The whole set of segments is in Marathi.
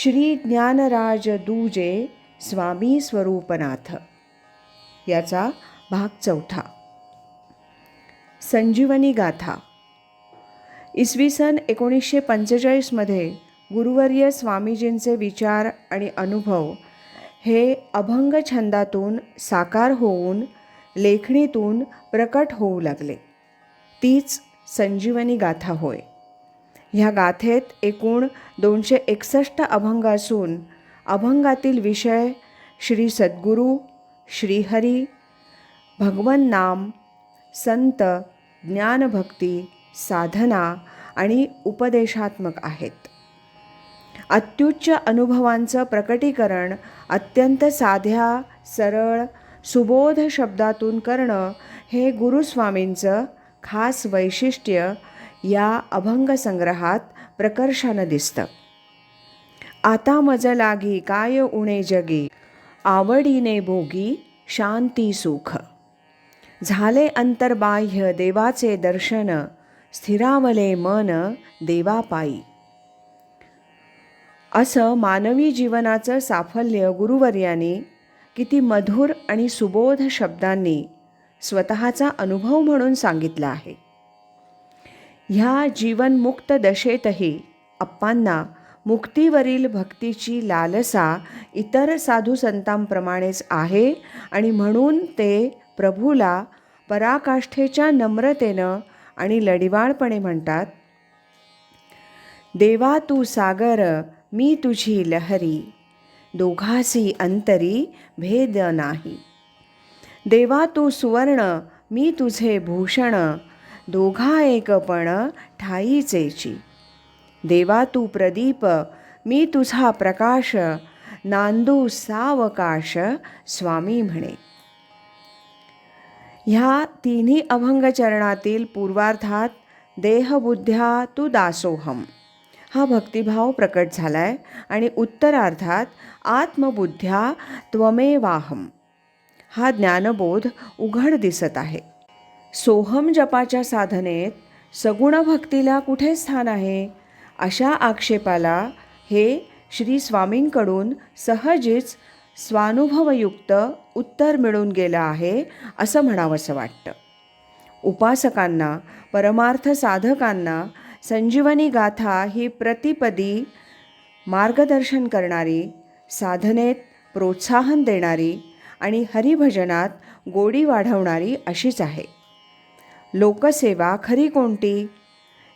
श्री ज्ञानराज दूजे स्वामी स्वरूपनाथ. याचा भाग चौथा. संजीवनी गाथा. इसवी सन एकोणीसशे पंचेचाळीसमध्ये गुरुवर्य स्वामीजींचे विचार आणि अनुभव हे अभंग छंदातून साकार होऊन लेखणीतून प्रकट होऊ लागले. तीच संजीवनी गाथा होय. ह्या गाथेत एकूण दोनशे एकसष्ट अभंग असून अभंगातील विषय श्री सद्गुरू श्रीहरी भगवन नाम संत ज्ञानभक्ती साधना आणि उपदेशात्मक आहेत. अत्युच्च अनुभवांचं प्रकटीकरण अत्यंत साध्या सरळ सुबोध शब्दातून करणं हे गुरुस्वामींचं खास वैशिष्ट्य या अभंग संग्रहात प्रकर्षानं दिसतं. आता मज लागी काय उणे जगी आवडीने भोगी शांती सुख. झाले अंतर्बाह्य देवाचे दर्शन स्थिरावले मन देवापायी. असं मानवी जीवनाचं साफल्य गुरुवर्याने किती मधुर आणि सुबोध शब्दांनी स्वतःचा अनुभव म्हणून सांगितला आहे. ह्या जीवनमुक्त दशेतही अप्पांना मुक्तीवरील भक्तीची लालसा इतर साधू संतांप्रमाणेच आहे आणि म्हणून ते प्रभूला पराकाष्ठेच्या नम्रतेनं आणि लढिवाळपणे म्हणतात देवा तू सागर मी तुझी लहरी दोघासी अंतरी भेद नाही. देवा तू सुवर्ण मी तुझे भूषण दोघा एकपण ठाईचेची. देवा तू प्रदीप मी तुझा प्रकाश नांदू सावकाश स्वामी म्हणे. ह्या तिन्ही अभंगचरणातील पूर्वार्थात देहबुद्ध्या तू दासोहम. हा भक्तिभाव प्रकट झाला आहे आणि उत्तरार्थात आत्मबुद्ध्या त्वमेवाहम. हा ज्ञानबोध उघड दिसत आहे. सोहम जपाच्या साधनेत सगुण भक्तीला कुठे स्थान आहे? अशा आक्षेपाला हे श्री स्वामींकडून सहजीच स्वानुभवयुक्त उत्तर मिळून गेलं आहे असं म्हणावंसं वाटतं. उपासकांना परमार्थ साधकांना संजीवनी गाथा ही प्रतिपदी मार्गदर्शन करणारी साधनेत प्रोत्साहन देणारी आणि हरिभजनात गोडी वाढवणारी अशीच आहे. लोकसेवा खरी कोणती?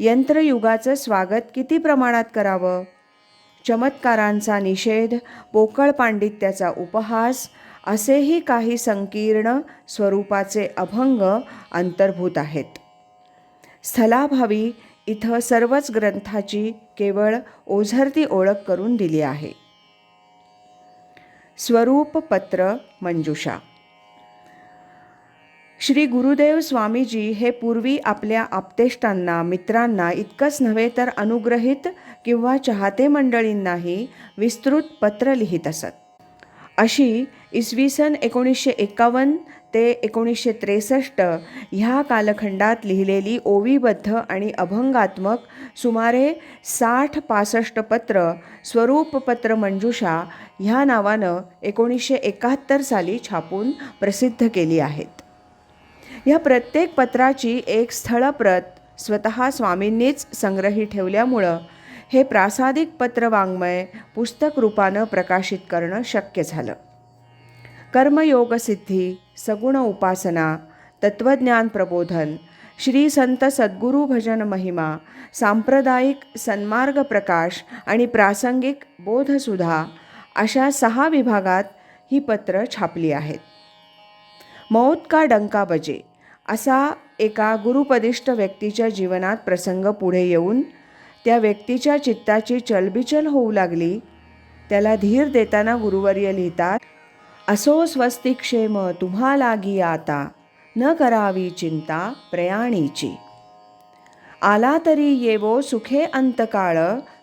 यंत्रयुगाचं स्वागत किती प्रमाणात करावं? चमत्कारांचा निषेध पोकळ पांडित्याचा उपहास असेही काही संकीर्ण स्वरूपाचे अभंग अंतर्भूत आहेत. स्थलाभावी इथं सर्वच ग्रंथाची केवळ ओझरती ओळख करून दिली आहे. स्वरूपपत्र मंजुषा श्री गुरुदेव स्वामीजी हे पूर्वी आपल्या आप्तेष्टांना मित्रांना इतकंच नव्हे तर अनुग्रहित किंवा चाहते मंडळींनाही विस्तृत पत्र लिहित असत. अशी इसवी सन एकोणीसशे एकावन्न ते एकोणीसशे त्रेसष्ट ह्या कालखंडात लिहिलेली ओवीबद्ध आणि अभंगात्मक सुमारे साठ पासष्ट पत्र स्वरूपपत्र मंजुषा ह्या नावानं एकोणीसशे एकाहत्तर साली छापून प्रसिद्ध केली आहेत. ह्या प्रत्येक पत्राची एक स्थळप्रत स्वतः स्वामींनीच संग्रही ठेवल्यामुळं हे प्रासादिक पत्रवाङ्मय पुस्तक रूपानं प्रकाशित करणं शक्य झालं. कर्मयोगसिद्धी सगुण उपासना तत्त्वज्ञान प्रबोधन श्री संत सद्गुरू भजन महिमा सांप्रदायिक सन्मार्ग प्रकाश आणि प्रासंगिक बोधसुधा अशा सहा विभागात ही पत्र छापली आहेत. मौत का डंका बजे? असा एका गुरुपदिष्ट व्यक्तीच्या जीवनात प्रसंग पुढे येऊन त्या व्यक्तीच्या चित्ताची चलबिचल होऊ लागली. त्याला धीर देताना गुरुवर्य लिहितात असो स्वस्ती क्षेम तुम्हा लागी आता. न करावी चिंता प्रयाणीची. आला तरी येवो सुखे अंतकाळ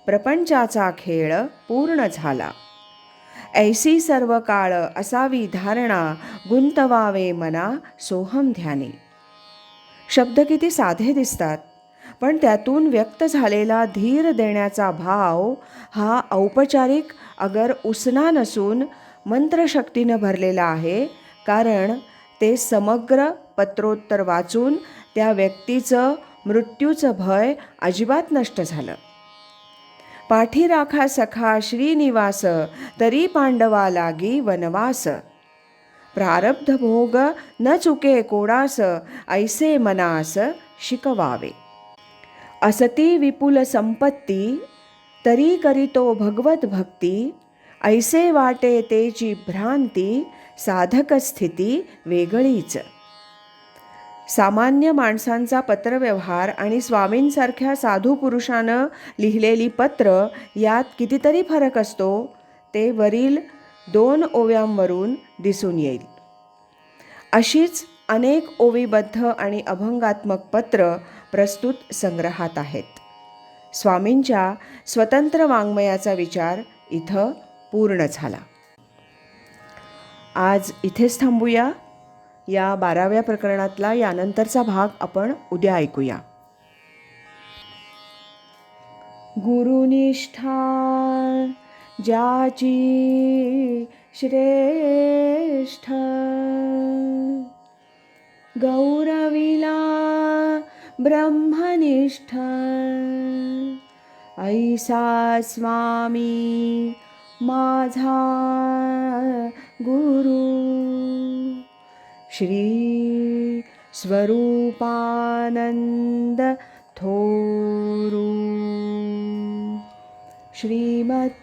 प्रपंचाचा खेळ पूर्ण झाला. ऐसी सर्व काळ असावी धारणा गुंतवावे मना सोहम ध्यानी. शब्द किती साधे दिसतात. पण त्यातून व्यक्त झालेला धीर देण्याचा भाव हा औपचारिक अगर उसना नसून मंत्रशक्तीनं भरलेला आहे कारण ते समग्र पत्रोत्तर वाचून त्या व्यक्तीचं मृत्यूचं भय अजिबात नष्ट झालं. पाठी राखा सखा श्रीनिवास तरी पांडवा लागी वनवास. प्रारब्ध भोग न चुके कोणास ऐसे मनास शिकवावे असती विपुल संपत्ती तरी करीतो भगवत भक्ती ऐसे वाटे तेची भ्रांती साधक स्थिती वेगळीच सामान्य माणसांचा पत्रव्यवहार आणि स्वामींसारख्या साधू पुरुषानं लिहिलेली पत्र यात कितीतरी फरक असतो ते वरील दोन ओव्यांवरून दिसून येईल. अशीच अनेक ओवीबद्ध आणि अभंगात्मक पत्र प्रस्तुत संग्रहात आहेत. स्वामींच्या स्वतंत्र वाङ्मयाचा विचार इथं पूर्ण झाला. आज इथेच थांबूया. या बाराव्या प्रकरणातला यानंतरचा भाग आपण उद्या ऐकूया. गुरुनिष्ठा ज्याची श्रेष्ठ गौरविला ब्रह्मनिष्ठ। ऐसा स्वामी माझा गुरु। श्री स्वरूपानंद थोरू। श्रीमत्